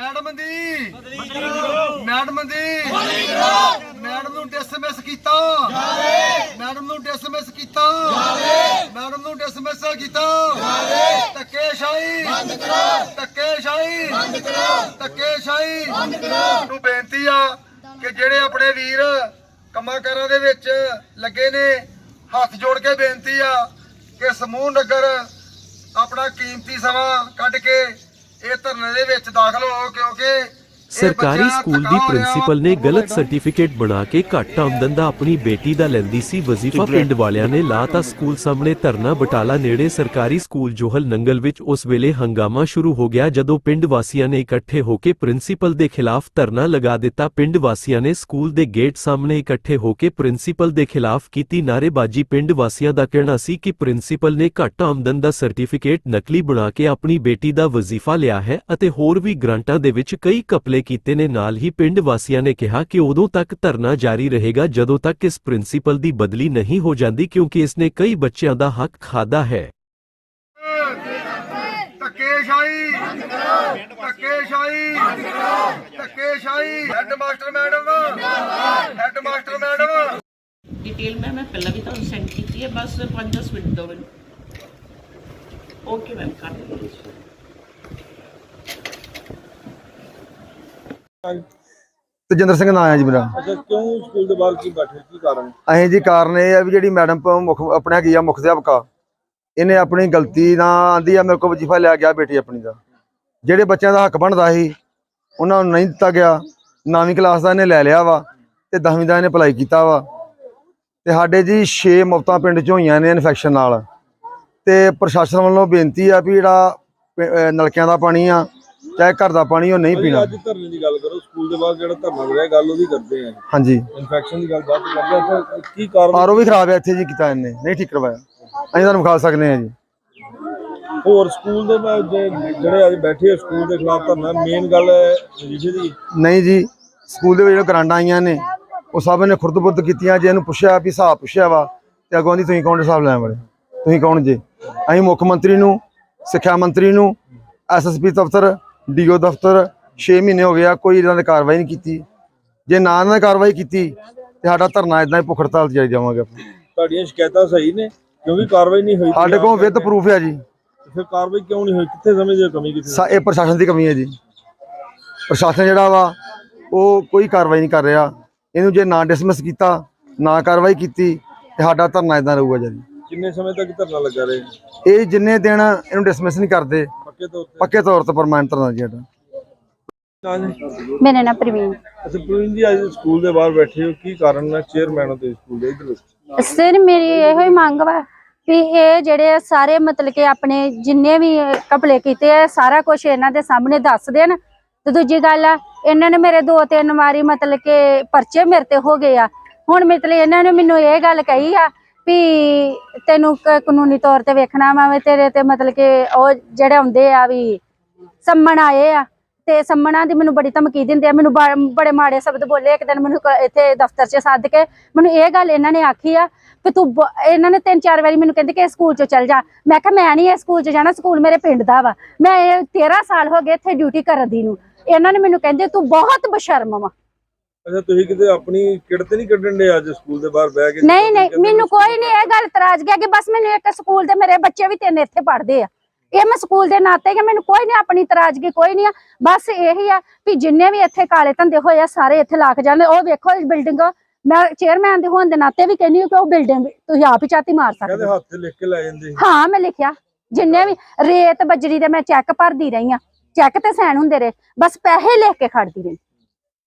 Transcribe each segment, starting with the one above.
Madam ਦੀ madam ਦੀ madam ਨੂੰ ਡਿਸਮਿਸ ਕੀਤਾ। ਮੈਡਮ ਨੂੰ ਡਿਸਮਿਸ ਕੀਤਾ। ਮੈਡਮ ਨੂੰ ਡਿਸਮਿਸ ਕੀਤਾ। ਧੱਕੇਸ਼ਾਹੀ ਬੰਦ ਕਰੋ। ਧੱਕੇਸ਼ਾਹੀ ਬੰਦ ਕਰੋ। ਧੱਕੇਸ਼ਾਹੀ ਬੰਦ ਕਰੋ। ਨੂੰ ਬੇਨਤੀ ਆ ਕਿ ਜਿਹੜੇ ਆਪਣੇ ਵੀਰ ਕੰਮਾਂ ਕਾਰਾਂ ਦੇ ਵਿੱਚ ਲੱਗੇ ਨੇ ਹੱਥ ਜੋੜ ਕੇ ਬੇਨਤੀ ਆ ਕਿ ਸਮੂਹ ਨਗਰ ਆਪਣਾ ਕੀਮਤੀ ਸਮਾਂ ਕੱਢ ਕੇ ਇਹ ਧਰਨੇ ਦੇ ਵਿੱਚ ਦਾਖਲ ਹੋ ਕਿਉਂਕਿ ਸਰਕਾਰੀ ਸਕੂਲ ਦੀ ਪ੍ਰਿੰਸੀਪਲ ਨੇ ਗਲਤ ਸਰਟੀਫਿਕੇਟ ਬਣਾ ਕੇ ਘੱਟ ਆਮਦਨ ਦਾ ਆਪਣੀ ਬੇਟੀ ਦਾ ਲੈਂਦੀ ਸੀ। ਵਜ਼ੀਫਾ ਪਿੰਡ ਵਾਲਿਆਂ ਨੇ ਲਾਤਾ ਸਕੂਲ ਸਾਹਮਣੇ ਧਰਨਾ ਬਟਾਲਾ ਨੇੜੇ ਸਰਕਾਰੀ ਸਕੂਲ ਜੋਹਲ ਨੰਗਲ ਵਿੱਚ ਉਸ ਵੇਲੇ ਹੰਗਾਮਾ ਸ਼ੁਰੂ ਹੋ ਗਿਆ ਜਦੋਂ ਪਿੰਡ ਵਾਸੀਆਂ ਨੇ ਇਕੱਠੇ ਹੋ ਕੇ ਪ੍ਰਿੰਸੀਪਲ ਦੇ ਖਿਲਾਫ ਧਰਨਾ ਲਗਾ ਦਿੱਤਾ। ਪਿੰਡ ਵਾਸੀਆਂ ਨੇ ਸਕੂਲ ਦੇ ਗੇਟ ਸਾਹਮਣੇ ਇਕੱਠੇ ਹੋ ਕੇ ਪ੍ਰਿੰਸੀਪਲ ਦੇ ਖਿਲਾਫ ਕੀਤੀ ਨਾਅਰੇਬਾਜ਼ੀ। ਪਿੰਡ ਵਾਸੀਆਂ ਦਾ ਕਹਿਣਾ ਸੀ ਕਿ ਪ੍ਰਿੰਸੀਪਲ ਨੇ ਘੱਟ ਆਮਦਨ ਦਾ ਸਰਟੀਫਿਕੇਟ ਨਕਲੀ ਬਣਾ ਕੇ ਆਪਣੀ ਬੇਟੀ ਦਾ ਵਜ਼ੀਫਾ ਲਿਆ ਹੈ ਅਤੇ ਹੋਰ ਵੀ ਗ੍ਰਾਂਟਾਂ ਦੇ ਵਿੱਚ ਕਈ ਕਪਲੇ ਕੀਤੇ ਨੇ। ਨਾਲ ਹੀ ਪਿੰਡ ਵਾਸੀਆਂ ਨੇ ਕਿਹਾ ਕਿ ਉਦੋਂ ਤੱਕ ਧਰਨਾ ਜਾਰੀ ਰਹੇਗਾ ਜਦੋਂ ਤੱਕ ਇਸ ਪ੍ਰਿੰਸੀਪਲ ਦੀ ਬਦਲੀ ਨਹੀਂ ਹੋ ਜਾਂਦੀ ਕਿਉਂਕਿ ਇਸ ਨੇ ਕਈ ਬੱਚਿਆਂ ਦਾ ਹੱਕ ਖਾਦਾ ਹੈ। ਧੱਕੇਸ਼ਾਹੀ ਬੰਦ ਕਰੋ ਧੱਕੇਸ਼ਾਹੀ ਬੰਦ ਕਰੋ ਧੱਕੇਸ਼ਾਹੀ। Head master madam head master madam. Detail ਮੈਂ ਮੈਂ ਪਹਿਲਾਂ ਵੀ ਤੁਹਾਨੂੰ ਸੈਂਡ ਕੀਤੀ ਹੈ ਬਸ 5-10 ਮਿੰਟ ਦਿਓ ਮੈਨੂੰ ਓਕੇ ਮੈਮ ਤਜਿੰਦਰ ਸਿੰਘ ਨਾਂ ਹੈ ਜੀ ਮੇਰਾ। ਅੱਛਾ ਕਿਉਂ ਸਕੂਲ ਦੇ ਬਾਹਰ ਕੀ ਬੈਠੇ ਕੀ ਕਾਰਨ? ਅਸੀਂ ਜੀ ਕਾਰਨ ਇਹ ਆ ਵੀ ਜਿਹੜੀ ਮੈਡਮ ਮੁੱਖ ਆਪਣੇ ਹੈਗੀ ਆ ਮੁੱਖ ਅਧਿਆਪਕਾ ਇਹਨੇ ਆਪਣੀ ਗਲਤੀ ਨਾਲ ਆਂਦੀ ਆ ਮੇਰੇ ਕੋਲ ਵਜੀਫਾ ਲਿਆ ਗਿਆ ਬੇਟੀ ਆਪਣੀ ਦਾ। ਜਿਹੜੇ ਬੱਚਿਆਂ ਦਾ ਹੱਕ ਬਣਦਾ ਸੀ ਉਹਨਾਂ ਨੂੰ ਨਹੀਂ ਦਿੱਤਾ ਗਿਆ। ਨੌਵੀਂ ਕਲਾਸ ਦਾ ਇਹਨੇ ਲੈ ਲਿਆ ਵਾ ਤੇ 10ਵੀਂ ਦਾ ਇਹਨੇ ਅਪਲਾਈ ਕੀਤਾ ਵਾ। ਤੇ ਸਾਡੇ ਜੀ 6 ਮੌਤਾਂ ਪਿੰਡ 'ਚ ਹੋਈਆਂ ਨੇ ਇਨਫੈਕਸ਼ਨ ਨਾਲ। ਤੇ ਪ੍ਰਸ਼ਾਸਨ ਵੱਲੋਂ ਬੇਨਤੀ ਆ ਵੀ ਜਿਹੜਾ ਨਲਕਿਆਂ ਦਾ ਪਾਣੀ ਆ ਚਾਹੇ ਘਰ ਦਾ ਪਾਣੀ ਉਹ ਨਹੀਂ ਪੀਣਾ। ਅੱਜ ਧਰਨੇ ਦੀ ਗੱਲ ਕਰੋ ਸਕੂਲ ਦੇ ਬਾਹਰ ਜਿਹੜਾ ਧਰਨਾ ਹੋ ਰਿਹਾ ਗੱਲ ਉਹਦੀ ਕਰਦੇ ਆ। ਹਾਂਜੀ। ਇਨਫੈਕਸ਼ਨ ਦੀ ਗੱਲ ਬਾਅਦ ਚ ਕਰਦੇ ਆ ਕੀ ਕਾਰਨ? ਆਰਓ ਵੀ ਖਰਾਬ ਹੈ ਇੱਥੇ ਜੀ ਕੀਤਾ ਇਹਨੇ ਨਹੀਂ ਠੀਕ ਕਰਵਾਇਆ। ਅਸੀਂ ਤੁਹਾਨੂੰ ਵਿਖਾ ਸਕਦੇ ਹਾਂ ਜੀ। ਹੋਰ ਸਕੂਲ ਦੇ ਬਾਹਰ ਜੇ- ਜਿਹੜੇ ਅੱਜ ਬੈਠੇ ਆ ਸਕੂਲ ਦੇ ਖਿਲਾਫ ਧਰਨਾ ਮੇਨ ਗੱਲ ਹੈ ਵਿਸ਼ੇ ਦੀ। ਨਹੀਂ ਜੀ ਸਕੂਲ ਦੇ ਵਿੱਚ ਜਿਹੜੇ ਗਰਾਂਡਾਂ ਆਈਆਂ ਨੇ ਉਹ ਸਭ ਨੇ ਖੁਰਦ-ਬੁਰਦ ਕੀਤੀਆਂ ਜੇ ਇਹਨੂੰ ਪੁੱਛਿਆ ਵੀ ਹਿਸਾਬ ਪੁੱਛਿਆ ਵਾ ਤੇ ਅੱਗੋਂ ਦੀ ਤੁਸੀਂ ਕੌਣ ਹਿਸਾਬ ਲੈਣ ਵਾਲੇ? ਤੁਸੀਂ ਕੌਣ ਜੇ? ਅਸੀਂ ਮੁੱਖ ਮੰਤਰੀ ਨੂੰ ਸਿੱਖਿਆ ਮੰਤਰੀ ਨੂੰ ਐਸਐਸਪੀ ਦਫ਼ਤਰ ਡੀਓ ਦਫ਼ਤਰ 6 ਮਹੀਨੇ ਹੋ ਗਿਆ ਕੋਈ ਇਹਨਾਂ ਨੇ ਕਾਰਵਾਈ ਨਹੀਂ ਕੀਤੀ। ਜੇ ਨਾ ਇਹਨਾਂ ਨੇ ਕਾਰਵਾਈ ਕੀਤੀ ਤੇ ਸਾਡਾ ਧਰਨਾ ਇਦਾਂ ਹੀ ਭੁੱਖ ਹੜਤਾਲ ਤੇ ਜਾਰੀ ਜਾਵਾਂਗੇ ਆਪਾਂ। ਤੁਹਾਡੀਆਂ ਸ਼ਿਕਾਇਤਾਂ ਸਹੀ ਨੇ ਕਿਉਂਕਿ ਕਾਰਵਾਈ ਨਹੀਂ ਹੋਈ। ਸਾਡੇ ਕੋਲ ਵਿਦ ਪ੍ਰੂਫ ਹੈ ਜੀ। ਫਿਰ ਕਾਰਵਾਈ ਕਿਉਂ ਨਹੀਂ ਹੋਈ? ਕਿੱਥੇ ਸਮਝਦੇ ਹੋ ਕਮੀ ਕਿੱਥੇ? ਇਹ ਪ੍ਰਸ਼ਾਸਨ ਦੀ ਕਮੀ ਹੈ ਜੀ। ਪ੍ਰਸ਼ਾਸਨ ਜਿਹੜਾ ਵਾ ਉਹ ਕੋਈ ਕਾਰਵਾਈ ਨਹੀਂ ਕਰ ਰਿਹਾ। ਇਹਨੂੰ ਜੇ ਨਾ ਡਿਸਮਿਸ ਕੀਤਾ ਨਾ ਕਾਰਵਾਈ ਕੀਤੀ ਤੇ ਸਾਡਾ ਧਰਨਾ ਇਦਾਂ ਰਹੂਗਾ ਜੀ। ਕਿੰਨੇ ਸਮੇਂ ਤੱਕ ਧਰਨਾ ਲੱਗਾ ਰਹੇ? ਇਹ ਜਿੰਨੇ ਦਿਨ ਇਹਨੂੰ ਡਿਸਮਿਸ ਨਹੀਂ ਕਰਦੇ ਪੱਕੇ ਤੌਰ ਤੇ? ਪੱਕੇ ਤੌਰ ਤੇ ਪਰਮਾਨੈਂਟ ਧਰਨਾ ਜੀ ਸਾਡਾ। ਨਾ ਜੀ। ਮੇਰਾ ਨਾਮ ਪ੍ਰਵੀਨ। ਅੱਛਾ ਪ੍ਰਵੀਨ ਜੀ ਅੱਜ ਸਕੂਲ ਦੇ ਬਾਹਰ ਬੈਠੇ ਹੋ ਕੀ ਕਾਰਨ ਹੈ ਚੇਅਰਮੈਨ ਹੋ ਤੁਸੀਂ ਸਕੂਲ ਦੇ ਇਧਰ ਸਰ ਮੇਰੀ ਇਹੋ ਹੀ ਮੰਗ ਵਾ ਵੀ ਇਹ ਜਿਹੜੇ ਸਾਰੇ ਮਤਲਬ ਕਿ ਆਪਣੇ ਜਿੰਨੇ ਵੀ ਕਪਲੇ ਕੀਤੇ ਆ ਸਾਰਾ ਕੁਝ ਇਹਨਾਂ ਦੇ ਸਾਹਮਣੇ ਦੱਸ ਦੇਣ। ਤੇ ਦੂਜੀ ਗੱਲ ਆ ਇਹਨਾਂ ਨੇ ਮੇਰੇ ਦੋ ਤਿੰਨ ਵਾਰੀ ਮਤਲਬ ਕਿ ਪਰਚੇ ਮੇਰੇ ਤੇ ਹੋ ਗਏ ਆ। ਹੁਣ ਮਤਲਬ ਇਹਨਾਂ ਨੇ ਮੈਨੂੰ ਇਹ ਗੱਲ ਕਹੀ ਆ ਵੀ ਤੈਨੂੰ ਕ- ਕਾਨੂੰਨੀ ਤੌਰ ਤੇ ਵੇਖਣਾ ਵਾ ਵੀ ਤੇਰੇ ਤੇ ਮਤਲਬ ਕਿ ਉਹ ਜਿਹੜੇ ਆਉਂਦੇ ਆ ਵੀ ਸੰਮਣ ਆਏ ਆ, ਤੇ ਸੰਮਣਾ ਦੀ ਮੈਨੂੰ ਬੜੀ ਧਮਕੀ ਦਿੰਦੇ ਆ, ਮੈਨੂੰ ਬਾ- ਬੜੇ ਮਾੜੇ ਸ਼ਬਦ ਬੋਲੇ, ਇੱਕ ਦਿਨ ਮੈਨੂੰ ਕ- ਇੱਥੇ ਦਫ਼ਤਰ 'ਚ ਸੱਦ ਕੇ ਮੈਨੂੰ ਇਹ ਗੱਲ ਇਹਨਾਂ ਨੇ ਆਖੀ ਆ ਵੀ ਤੂੰ ਬ- ਇਹਨਾਂ ਨੇ ਤਿੰਨ ਚਾਰ ਵਾਰੀ ਮੈਨੂੰ ਕਹਿੰਦੇ ਕਿ ਇਸ ਸਕੂਲ 'ਚ ਚੱਲ ਜਾ। ਮੈਂ ਕਿਹਾ, ਮੈਂ ਨਹੀਂ ਇਹ ਸਕੂਲ 'ਚ ਜਾਣਾ, ਸਕੂਲ ਮੇਰੇ ਪਿੰਡ ਦਾ ਵਾ। ਮੈਂ ਇਹ 13 ਸਾਲ ਹੋ ਗਏ ਇੱਥੇ ਡਿਊਟੀ ਕਰਨ ਦੀ ਨੂੰ। ਇਹਨਾਂ ਨੇ ਮੈਨੂੰ ਕਹਿੰਦੇ, ਤੂੰ ਬਹੁਤ ਬਸ਼ਰਮ ਵਾ। ਅੱਛਾ ਤੁਸੀਂ ਕਿਤੇ ਆਪਣੀ ਕਿੜ ਤੇ ਨਹੀਂ ਕੱਢਣ ਦੇ ਅੱਜ ਸਕੂਲ ਦੇ ਬਾਹਰ ਬਹਿ ਕੇ? ਨਹੀਂ ਨਹੀਂ ਮੈਨੂੰ ਕੋਈ ਨਹੀਂ ਇਹ ਗੱਲ ਇਤਰਾਜ਼ ਗਿਆ ਕਿ ਬਸ ਮੈਨੂੰ ਇੱਕ ਸਕੂਲ ਦੇ ਮੇਰੇ ਬੱਚੇ ਵੀ ਤਿੰਨ ਇੱਥੇ ਪੜ੍ਹਦੇ ਆ। ਇਹ ਮੈਂ ਸਕੂਲ ਦੇ ਨਾਤੇ ਕਿ ਮੈਨੂੰ ਕੋਈ ਨਹੀਂ ਆਪਣੀ ਇਤਰਾਜ਼ਗੀ ਕੋਈ ਨਹੀਂ ਆ। ਬਸ ਇਹੀ ਆ ਵੀ ਜਿੰਨੇ ਵੀ ਇੱਥੇ ਕਾਲੇ ਧੰਦੇ ਹੋਏ ਆ ਸਾਰੇ ਇੱਥੇ ਲੱਗ ਜਾਂਦੇ। ਉਹ ਵੇਖੋ ਇਸ ਬਿਲਡਿੰਗ ਮੈਂ ਚੇਅਰਮੈਨ ਦੇ ਹੋਣ ਦੇ ਨਾਤੇ ਵੀ ਕਹਿੰਦੀ ਹਾਂ ਕਿ ਉਹ ਬਿਲਡਿੰਗ ਤੁਸੀਂ ਆਪ ਹੀ ਚਾਤੀ ਮਾਰ ਸਕਦੇ ਹੋ। ਹੱਥ ਲਿਖ ਕੇ ਲੈ ਜਾਂਦੇ ਹਾਂ ਮੈਂ ਲਿਖਿਆ। ਜਿੰਨੇ ਵੀ ਰੇਤ ਬਜਰੀ ਦੇ ਮੈਂ ਚੈੱਕ ਭਰਦੀ ਰਹੀ ਆ। ਚੈੱਕ ਤੇ ਸਾਈਨ ਹੁੰਦੇ ਰਹੇ। ਬਸ ਪੈਸੇ ਲਿਖ ਕੇ ਖੜਦੀ ਰਹੀ।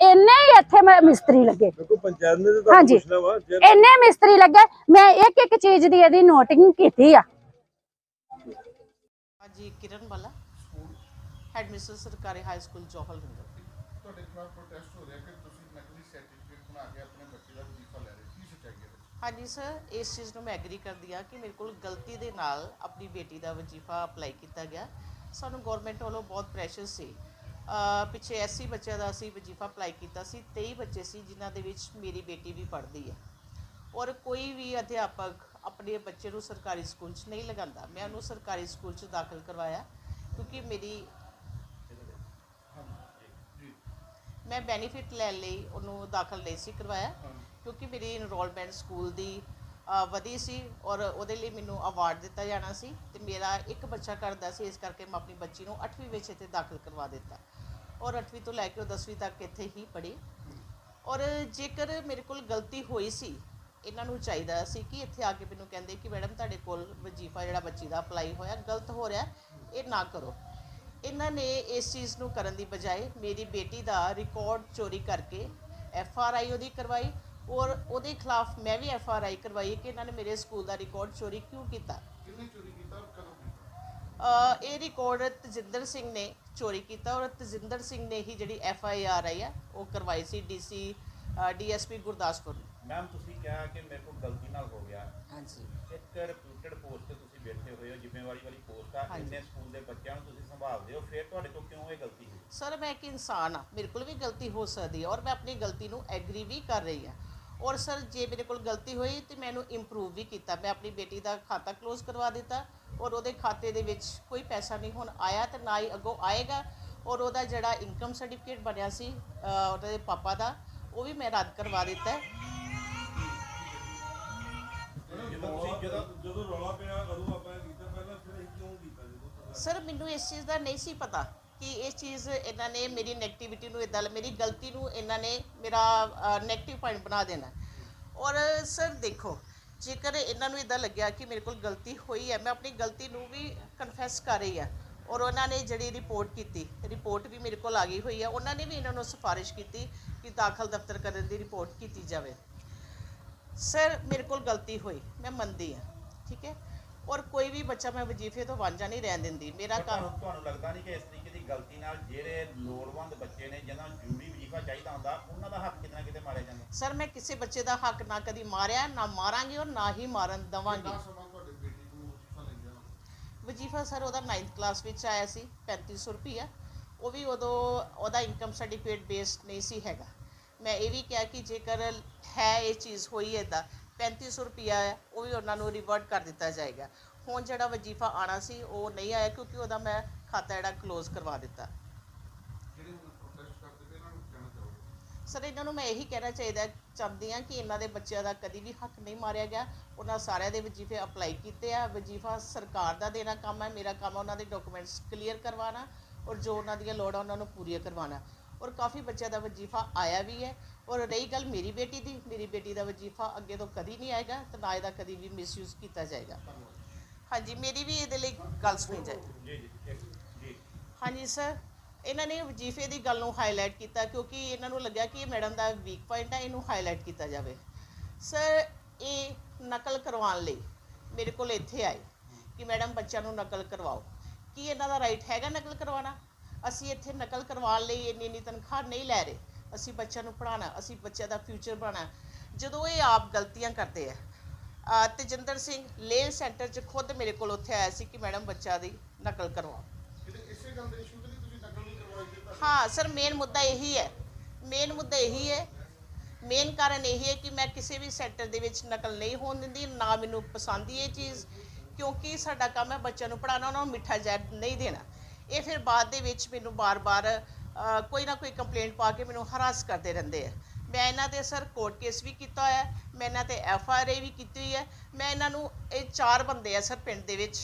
ਇੰਨੇ ਹੀ ਇੱਥੇ ਮੈਂ ਮਿਸਤਰੀ ਲੱਗੇ। ਦੇਖੋ ਪੰਚਾਇਤ ਨੇ ਤਾਂ ਤੁਹਾਨੂੰ ਹਾਂਜੀ। ਪੁੱਛਣਾ ਵਾ ਜੇ ਇੰਨੇ ਮਿਸਤਰੀ ਲੱਗੇ ਮੈਂ ਇੱਕ ਇੱਕ ਚੀਜ਼ ਦੀ ਇਹਦੀ ਨੋਟਿੰਗ ਕੀਤੀ ਆ। ਜੀ ਕਿਰਨ ਵਾਲਾ ਹੈਡ ਮਿਸਟਰ ਸਰਕਾਰੀ ਹਾਈ ਸਕੂਲ ਜੋਹਲ ਨਗਰ ਤੁਹਾਡੇ ਖਿਲਾਫ ਪ੍ਰੋਟੈਸਟ ਹੋ ਰਿਹਾ ਕਿ ਤੁਸੀਂ ਨਕਲੀ ਸਰਟੀਫਿਕੇਟ ਹਾਂਜੀ ਸਰ ਇਸ ਚੀਜ਼ ਨੂੰ ਮੈਂ ਐਗਰੀ ਕਰਦੀ ਹਾਂ ਕਿ ਮੇਰੇ ਕੋਲ ਗਲਤੀ ਦੇ ਨਾਲ ਆਪਣੀ ਬੇਟੀ ਦਾ ਵਜੀਫਾ ਅਪਲਾਈ ਕੀਤਾ ਗਿਆ। ਸਾਨੂੰ ਗਵਰਨਮੈਂਟ ਵੱਲੋਂ ਬਹੁਤ ਪ੍ਰੈਸ਼ਰ ਸੀ ਪਿੱਛੇ ਐਸੀ ਬੱਚਿਆਂ ਦਾ ਅਸੀਂ ਵਜੀਫਾ ਅਪਲਾਈ ਕੀਤਾ ਸੀ 23 ਬੱਚੇ ਸੀ ਜਿਨ੍ਹਾਂ ਦੇ ਵਿੱਚ ਮੇਰੀ ਬੇਟੀ ਵੀ ਪੜ੍ਹਦੀ ਹੈ। ਔਰ ਕੋਈ ਵੀ ਅਧਿਆਪਕ ਆਪਣੇ ਬੱਚੇ ਨੂੰ ਸਰਕਾਰੀ ਸਕੂਲ 'ਚ ਨਹੀਂ ਲਗਾਉਂਦਾ। ਮੈਂ ਉਹਨੂੰ ਸਰਕਾਰੀ ਸਕੂਲ 'ਚ ਦਾਖਲ ਕਰਵਾਇਆ ਕਿਉਂਕਿ ਮੇਰੀ ਮੈਂ ਬੈਨੀਫਿਟ ਲੈਣ ਲਈ ਉਹਨੂੰ ਦਾਖਲ ਨਹੀਂ ਸੀ ਕਰਵਾਇਆ ਕਿਉਂਕਿ ਮੇਰੀ ਇਨਰੋਲਮੈਂਟ ਸਕੂਲ ਦੀ ਵਧੀ ਸੀ ਔਰ ਉਹਦੇ ਲਈ ਮੈਨੂੰ ਅਵਾਰਡ ਦਿੱਤਾ ਜਾਣਾ ਸੀ ਤੇ ਮੇਰਾ ਇੱਕ ਬੱਚਾ ਕਰਦਾ ਸੀ, ਇਸ ਕਰਕੇ ਮੈਂ ਆਪਣੀ ਬੱਚੀ ਨੂੰ 8ਵੀਂ ਵਿੱਚ ਇੱਥੇ ਦਾਖਲ ਕਰਵਾ ਦਿੱਤਾ। ਔਰ 8ਵੀਂ ਤੋਂ ਲੈ ਕੇ ਉਹ 10ਵੀਂ ਤੱਕ ਇੱਥੇ ਹੀ ਪੜ੍ਹੀ। ਔਰ ਜੇਕਰ ਮੇਰੇ ਕੋਲ ਗਲਤੀ ਹੋਈ ਸੀ, ਇਹਨਾਂ ਨੂੰ ਚਾਹੀਦਾ ਸੀ ਕਿ ਇੱਥੇ ਆ ਕੇ ਮੈਨੂੰ ਕਹਿੰਦੇ ਕਿ ਮੈਡਮ ਤੁਹਾਡੇ ਕੋਲ ਵਜੀਫਾ ਜਿਹੜਾ ਬੱਚੀ ਦਾ ਅਪਲਾਈ ਹੋਇਆ, ਗਲਤ ਹੋ ਰਿਹਾ, ਇਹ ਨਾ ਕਰੋ। ਇਹਨਾਂ ਨੇ ਇਸ ਚੀਜ਼ ਨੂੰ ਕਰਨ ਦੀ ਬਜਾਏ ਮੇਰੀ ਬੇਟੀ ਦਾ ਰਿਕਾਰਡ ਚੋਰੀ ਕਰਕੇ ਐਫ ਆਰ ਆਈ ਉਹਦੀ ਕਰਵਾਈ ਔਰ ਉਹਦੇ ਖਿਲਾਫ ਮੈਂ ਵੀ ਐਫ ਆਰ ਆਈ ਕਰਵਾਈ ਕਿ ਇਹਨਾਂ ਨੇ ਮੇਰੇ ਸਕੂਲ ਦਾ ਰਿਕਾਰਡ ਚੋਰੀ ਕਿਉਂ ਕੀਤਾ। ਕਿੰਨੇ ਚੋਰੀ ਕੀਤਾ ਔਰ ਕਦੋਂ ਕੀਤਾ? ਅ, ਇਹ ਰਿਕਾਰਡ ਤਜਿੰਦਰ ਸਿੰਘ ਨੇ ਚੋਰੀ ਕੀਤਾ ਔਰ ਤਜਿੰਦਰ ਸਿੰਘ ਨੇ ਹੀ ਜਿਹੜੀ ਐਫ ਆਈ ਆਰ ਆਈ ਆ ਉਹ ਕਰਵਾਈ ਸੀ ਡੀਸੀ ਡੀਐਸਪੀ ਗੁਰਦਾਸਪੁਰ ਨੂੰ। ਮੈਮ ਤੁਸੀਂ ਕਿਹਾ ਕਿ ਮੇਰੇ ਕੋਲ ਗਲਤੀ ਨਾਲ ਹੋ ਗਿਆ। ਹਾਂਜੀ। ਇੱਕ ਰਿਪਿਊਟਡ ਪੋਸਟ ਤੇ ਤੁਸੀਂ ਬੈਠੇ ਹੋਏ ਹੋ ਜ਼ਿੰਮੇਵਾਰੀ ਵਾਲੀ ਪੋਸਟ ਆ। ਇੰਨੇ ਸਕੂਲ ਦੇ ਬੱਚਿਆਂ ਨੂੰ ਤੁਸੀਂ ਸੰਭਾਲਦੇ ਹੋ ਫਿਰ ਤੁਹਾਡੇ ਤੋਂ ਕਿਉਂ ਇਹ ਗਲਤੀ ਹੋਈ? ਸਰ ਮੈਂ ਇੱਕ ਇਨਸਾਨ ਆ ਮੇਰੇ ਕੋਲ ਵੀ ਗਲਤੀ ਹੋ ਸਕਦੀ ਹੈ ਔਰ ਮੈਂ ਆਪਣੀ ਗਲਤੀ ਨੂੰ ਐਗਰੀ ਵੀ ਕਰ ਰਹੀ ਹਾਂ। ਔਰ ਸਰ, ਜੇ ਮੇਰੇ ਕੋਲ ਗਲਤੀ ਹੋਈ ਤੇ ਮੈਨੂੰ ਇੰਪਰੂਵ ਵੀ ਕੀਤਾ। ਮੈਂ ਆਪਣੀ ਬੇਟੀ ਦਾ ਖਾਤਾ ਕਲੋਜ਼ ਕਰਵਾ ਦਿੱਤਾ ਔਰ ਉਹਦੇ ਖਾਤੇ ਦੇ ਵਿੱਚ ਕੋਈ ਪੈਸਾ ਨਹੀਂ ਹੁਣ ਆਇਆ ਤੇ ਨਾ ਹੀ ਅੱਗੋਂ ਆਏਗਾ ਔਰ ਉਹਦਾ ਜਿਹੜਾ ਇਨਕਮ ਸਰਟੀਫਿਕੇਟ ਬਣਿਆ ਸੀ ਉਹਦੇ ਪਾਪਾ ਦਾ, ਉਹ ਵੀ ਮੈਂ ਰੱਦ ਕਰਵਾ ਦਿੱਤਾ। ਸਰ, ਮੈਨੂੰ ਇਸ ਚੀਜ਼ ਦਾ ਨਹੀਂ ਸੀ ਪਤਾ ਕਿ ਇਹ ਚੀਜ਼ ਇਹਨਾਂ ਨੇ ਮੇਰੀ ਨੈਗੇਟਿਵਿਟੀ ਨੂੰ ਇਦਾਂ ਮੇਰੀ ਗਲਤੀ ਨੂੰ ਇਹਨਾਂ ਨੇ ਮੇਰਾ ਨੈਗੇਟਿਵ ਪੁਆਇੰਟ ਬਣਾ ਦੇਣਾ। ਔਰ ਸਰ ਦੇਖੋ ਜੇਕਰ ਇਹਨਾਂ ਨੂੰ ਇਦਾਂ ਲੱਗਿਆ ਕਿ ਮੇਰੇ ਕੋਲ ਗਲਤੀ ਹੋਈ ਹੈ ਮੈਂ ਆਪਣੀ ਗਲਤੀ ਨੂੰ ਵੀ ਕਨਫੈਸ ਕਰ ਰਹੀ ਹਾਂ। ਔਰ ਉਹਨਾਂ ਨੇ ਜਿਹੜੀ ਰਿਪੋਰਟ ਕੀਤੀ ਰਿਪੋਰਟ ਵੀ ਮੇਰੇ ਕੋਲ ਆ ਗਈ ਹੋਈ ਹੈ ਉਹਨਾਂ ਨੇ ਵੀ ਇਹਨਾਂ ਨੂੰ ਸਿਫਾਰਿਸ਼ ਕੀਤੀ ਕਿ ਦਾਖਲ ਦਫ਼ਤਰ ਕਰਨ ਦੀ ਰਿਪੋਰਟ ਕੀਤੀ ਜਾਵੇ। ਸਰ ਮੇਰੇ ਕੋਲ ਗਲਤੀ ਹੋਈ ਮੈਂ ਮੰਨਦੀ ਹਾਂ ਠੀਕ ਹੈ? ਔਰ ਕੋਈ ਵੀ ਬੱਚਾ ਮੈਂ ਵਜੀਫੇ ਤੋਂ ਵਾਂਝਾ ਨਹੀਂ ਰਹਿਣ ਦਿੰਦੀ ਮੇਰਾ ਕੰਮ ਤੁਹਾਨੂੰ ਲੱਗਦਾ ਨਹੀਂ ਕਿ ਇਸ ਤਰੀਕੇ ਦੀ ਗਲਤੀ ਨਾਲ ਜਿਹੜੇ ਲੋੜਵੰਦ ਬੱਚੇ ਨੇ ਜਿਹਨਾਂ ਨੂੰ ਜ਼ਰੂਰੀ ਵਜੀਫਾ ਚਾਹੀਦਾ ਹੁੰਦਾ ਉਹਨਾਂ ਦਾ ਹੱਕ ਕਿਤੇ ਨਾ ਕਿਤੇ ਮਾਰਿਆ ਜਾਂਦਾ। ਸਰ ਮੈਂ ਕਿਸੇ ਬੱਚੇ ਦਾ ਹੱਕ ਨਾ ਕਦੀ ਮਾਰਿਆ ਨਾ ਮਾਰਾਂਗੀ ਔਰ ਨਾ ਹੀ ਮਾਰਨ ਦਵਾਂਗੀ। ਵਜੀਫਾ ਸਰ ਉਹਦਾ 9th ਕਲਾਸ ਵਿੱਚ ਆਇਆ ਸੀ 3500 ਰੁਪਈਆ। ਉਹ ਵੀ ਉਦੋਂ ਉਹਦਾ ਇਨਕਮ ਸਰਟੀਫਿਕੇਟ ਬੇਸਡ ਨਹੀਂ ਸੀ ਹੈਗਾ। ਮੈਂ ਇਹ ਵੀ ਕਿਹਾ ਕਿ ਜੇਕਰ ਹੈ ਇਹ ਚੀਜ਼ ਹੋਈ ਇਦਾਂ 3500 ਰੁਪਈਆ ਹੈ ਉਹ ਵੀ ਉਹਨਾਂ ਨੂੰ ਰਿਵਰਟ ਕਰ ਦਿੱਤਾ ਜਾਏਗਾ। ਹੁਣ ਜਿਹੜਾ ਵਜੀਫਾ ਆਣਾ ਸੀ ਉਹ ਨਹੀਂ ਆਇਆ ਕਿਉਂਕਿ ਉਹਦਾ ਮੈਂ ਖਾਤਾ ਜਿਹੜਾ ਕਲੋਜ਼ ਕਰਵਾ ਦਿੱਤਾ ਜਿਹੜੇ ਹੁਣ ਪ੍ਰੋਟੈਸਟ ਕਰਦੇ ਪਏ ਇਹਨਾਂ ਨੂੰ ਕਹਿਣਾ ਚਾਹੋਗੇ ਸਰ ਇਹਨਾਂ ਨੂੰ ਮੈਂ ਇਹੀ ਕਹਿਣਾ ਚਾਹੀਦਾ ਚਾਹੁੰਦੀ ਹਾਂ ਕਿ ਇਹਨਾਂ ਦੇ ਬੱਚਿਆਂ ਦਾ ਕਦੀ ਵੀ ਹੱਕ ਨਹੀਂ ਮਾਰਿਆ ਗਿਆ। ਉਹਨਾਂ ਸਾਰਿਆਂ ਦੇ ਵਜੀਫੇ ਅਪਲਾਈ ਕੀਤੇ ਆ। ਵਜੀਫਾ ਸਰਕਾਰ ਦਾ ਦੇਣਾ ਕੰਮ ਹੈ। ਮੇਰਾ ਕੰਮ ਹੈ ਉਹਨਾਂ ਦੇ ਡਾਕੂਮੈਂਟਸ ਕਲੀਅਰ ਕਰਵਾਉਣਾ ਔਰ ਜੋ ਉਹਨਾਂ ਦੀਆਂ ਲੋੜਾਂ ਉਹਨਾਂ ਨੂੰ ਪੂਰੀਆਂ ਕਰਵਾਉਣਾ। ਔਰ ਕਾਫੀ ਬੱਚਿਆਂ ਦਾ ਵਜੀਫਾ ਆਇਆ ਵੀ ਹੈ। ਔਰ ਰਹੀ ਗੱਲ ਮੇਰੀ ਬੇਟੀ ਦੀ। ਮੇਰੀ ਬੇਟੀ ਦਾ ਵਜੀਫਾ ਅੱਗੇ ਤੋਂ ਕਦੀ ਨਹੀਂ ਆਏਗਾ ਤੇ ਨਾ ਇਹਦਾ ਕਦੀ ਵੀ ਮਿਸਯੂਜ਼ ਕੀਤਾ ਜਾਏਗਾ। ਹਾਂਜੀ ਮੇਰੀ ਵੀ ਇਹਦੇ ਲਈ ਗੱਲ ਸੁਣੀ ਜਾਏ। ਜੀ ਜੀ ਹਾਂਜੀ ਸਰ ਇਹਨਾਂ ਨੇ ਵਜੀਫੇ ਦੀ ਗੱਲ ਨੂੰ ਹਾਈਲਾਈਟ ਕੀਤਾ ਕਿਉਂਕਿ ਇਹਨਾਂ ਨੂੰ ਲੱਗਿਆ ਕਿ ਇਹ ਮੈਡਮ ਦਾ ਵੀਕ ਪੁਆਇੰਟ ਹੈ, ਇਹਨੂੰ ਹਾਈਲਾਈਟ ਕੀਤਾ ਜਾਵੇ। ਸਰ ਇਹ ਨਕਲ ਕਰਵਾਉਣ ਲਈ ਮੇਰੇ ਕੋਲ ਇੱਥੇ ਆਏ ਕਿ ਮੈਡਮ ਬੱਚਿਆਂ ਨੂੰ ਨਕਲ ਕਰਵਾਓ। ਕੀ ਇਹਨਾਂ ਦਾ ਰਾਈਟ ਹੈਗਾ ਨਕਲ ਕਰਵਾਉਣਾ? ਅਸੀਂ ਇੱਥੇ ਨਕਲ ਕਰਵਾਉਣ ਲਈ ਇੰਨੀ ਇੰਨੀ ਤਨਖਾਹ ਨਹੀਂ ਲੈ ਰਹੇ। ਅਸੀਂ ਬੱਚਿਆਂ ਨੂੰ ਪੜ੍ਹਾਉਣਾ, ਅਸੀਂ ਬੱਚਿਆਂ ਦਾ ਫਿਊਚਰ ਬਣਾਉਣਾ। ਜਦੋਂ ਇਹ ਆਪ ਗਲਤੀਆਂ ਕਰਦੇ ਆ, ਅਹ ਤੇਜਿੰਦਰ ਸਿੰਘ ਲੇਲ ਸੈਂਟਰ 'ਚ ਖੁਦ ਮੇਰੇ ਕੋਲ ਉੱਥੇ ਆਇਆ ਸੀ ਕਿ ਮੈਡਮ ਬੱਚਾ ਦੀ ਨਕਲ ਕਰਵਾਓ। ਇਸੇ ਗੱਲ ਦੇ ਇਸ਼ੂ ਹਾਂ, ਸਰ ਮੇਨ ਮੁੱਦਾ ਇਹੀ ਹੈ। ਮੇਨ ਮੁੱਦਾ ਇਹੀ ਹੈ। ਮੇਨ ਕਾਰਨ ਇਹੀ ਹੈ ਕਿ ਮੈਂ ਕਿਸੇ ਵੀ ਸੈਕਟਰ ਦੇ ਵਿੱਚ ਨਕਲ ਨਹੀਂ ਹੋਣ ਦਿੰਦੀ, ਨਾ ਮੈਨੂੰ ਪਸੰਦ ਹੀ ਇਹ ਚੀਜ਼, ਕਿਉਂਕਿ ਸਾਡਾ ਕੰਮ ਹੈ ਬੱਚਿਆਂ ਨੂੰ ਪੜਾਉਣਾ ਉਹਨਾਂ ਨੂੰ ਮਿੱਠਾ ਜ਼ਹਿਰ ਨਹੀਂ ਦੇਣਾ। ਇਹ ਫਿਰ ਬਾਅਦ ਦੇ ਵਿੱਚ ਮੈਨੂੰ ਬਾਰ-ਬਾਰ ਕੋਈ ਨਾ ਕੋਈ ਕੰਪਲੇਂਟ ਪਾ ਕੇ ਮੈਨੂੰ ਹਰਾਸ ਕਰਦੇ ਰਹਿੰਦੇ ਆ। ਮੈਂ ਇਹਨਾਂ ਤੇ ਸਰ ਕੋਰਟ ਕੇਸ ਵੀ ਕੀਤਾ ਹੋਇਆ, ਮੈਂ ਇਹਨਾਂ ਤੇ ਐਫ ਆਰ ਆਈ ਵੀ ਕੀਤੀ ਹੋਈ ਹੈ। ਮੈਂ ਇਹਨਾਂ ਨੂੰ, ਇਹ ਚਾਰ ਬੰਦੇ ਆ, ਸਰ, ਪਿੰਡ ਦੇ ਵਿੱਚ।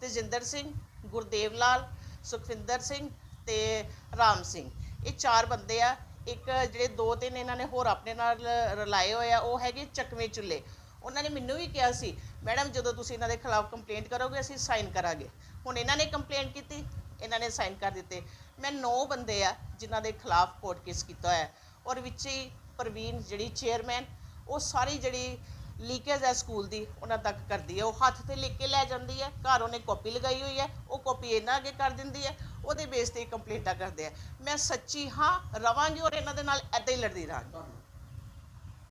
ਤੇਜਿੰਦਰ ਸਿੰਘ, ਗੁਰਦੇਵ ਲਾਲ, ਸੁਖਵਿੰਦਰ ਸਿੰਘ ਤੇ ਰਾਮ ਸਿੰਘ। ਇਹ ਚਾਰ ਬੰਦੇ ਆ। ਇੱਕ ਜਿਹੜੇ ਦੋ ਤਿੰਨ ਇਹਨਾਂ ਨੇ ਹੋਰ ਆਪਣੇ ਨਾਲ ਰਲਾਏ ਹੋਏ ਆ, ਉਹ ਹੈਗੇ ਚਕਵੇਂ ਚੁੱਲੇ ਉਹਨਾਂ ਨੇ ਮੈਨੂੰ ਵੀ ਕਿਹਾ ਸੀ, ਮੈਡਮ, ਜਦੋਂ ਤੁਸੀਂ ਇਹਨਾਂ ਦੇ ਖਿਲਾਫ ਕੰਪਲੇਂਟ ਕਰੋਗੇ, ਅਸੀਂ ਸਾਈਨ ਕਰਾਂਗੇ। ਹੁਣ ਇਹਨਾਂ ਨੇ ਕੰਪਲੇਂਟ ਕੀਤੀ, ਇਹਨਾਂ ਨੇ ਸਾਈਨ ਕਰ ਦਿੱਤੇ। ਮੈਂ ਨੌ ਬੰਦੇ ਆ ਜਿਨ੍ਹਾਂ ਦੇ ਖਿਲਾਫ ਕੋਰਟ ਕੇਸ ਕੀਤਾ ਹੋਇਆ। ਔਰ ਵਿੱਚ ਹੀ ਪ੍ਰਵੀਨ ਜਿਹੜੀ ਚੇਅਰਮੈਨ ਉਹ ਸਾਰੀ ਜਿਹੜੀ ਲੀਕੇਜ ਹੈ ਸਕੂਲ ਦੀ, ਉਹਨਾਂ ਤੱਕ ਕਰਦੀ ਹੈ। ਉਹ ਹੱਥ ਤੇ ਲਿਖ ਕੇ ਲੈ ਜਾਂਦੀ ਹੈ। ਘਰ ਉਹਨੇ ਕਾਪੀ ਲਗਾਈ ਹੋਈ ਹੈ। ਉਹ ਕਾਪੀ ਇਹਨਾਂ ਅੱਗੇ ਕਰ ਦਿੰਦੀ ਹੈ। ਉਹਦੇ ਬੇਸ ਤੇ ਕੰਪਲੇਂਟਾਂ ਕਰਦੇ ਆ। ਮੈਂ ਸੱਚੀ ਹਾਂ, ਰਵਾਂਗੀ ਔਰ ਇਹਨਾਂ ਦੇ ਨਾਲ ਐਦਾਂ ਹੀ ਲੜਦੀ ਰਹਾਂਗੀ।